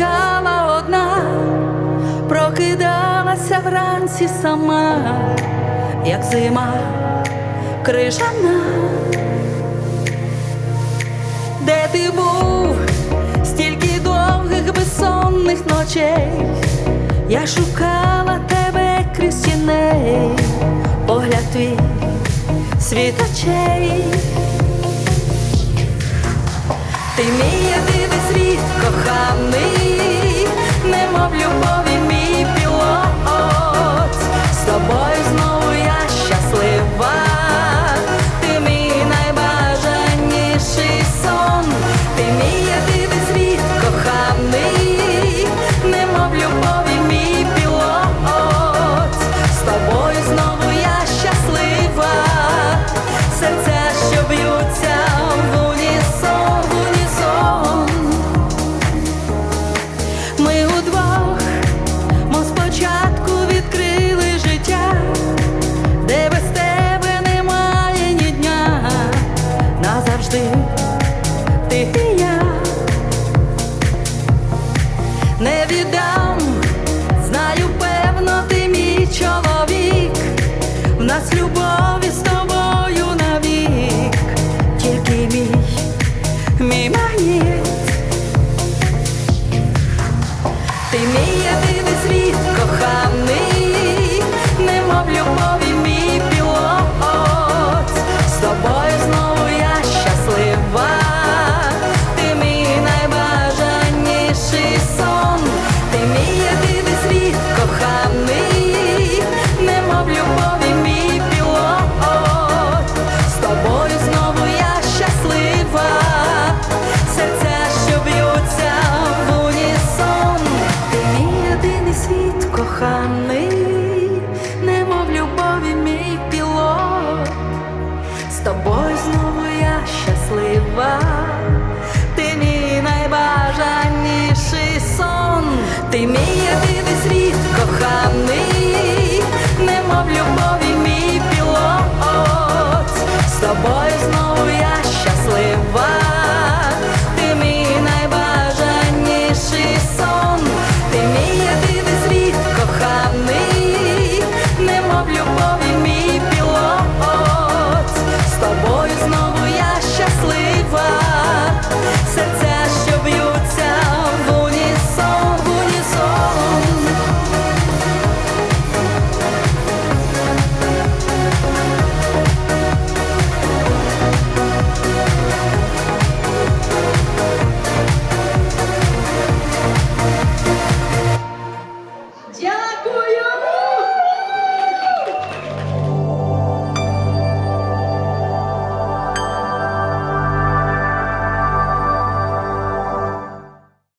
спала одна, прокидалася вранці сама, як зима крижана, де ти був? Стільки довгих безсонних ночей, я шукала тебе крізь тіней, погляд твій світочей. Ти мій єдиний не віддам, знаю, певно, ти мій чоловік, в нас любові з тобою навік, тільки мій коханий, немов любові мій пілот. З тобою знову я щаслива, ти мій найбажаніший сон, ти мій єдиний світ коханий, немов любові мій пілот. З тобою знову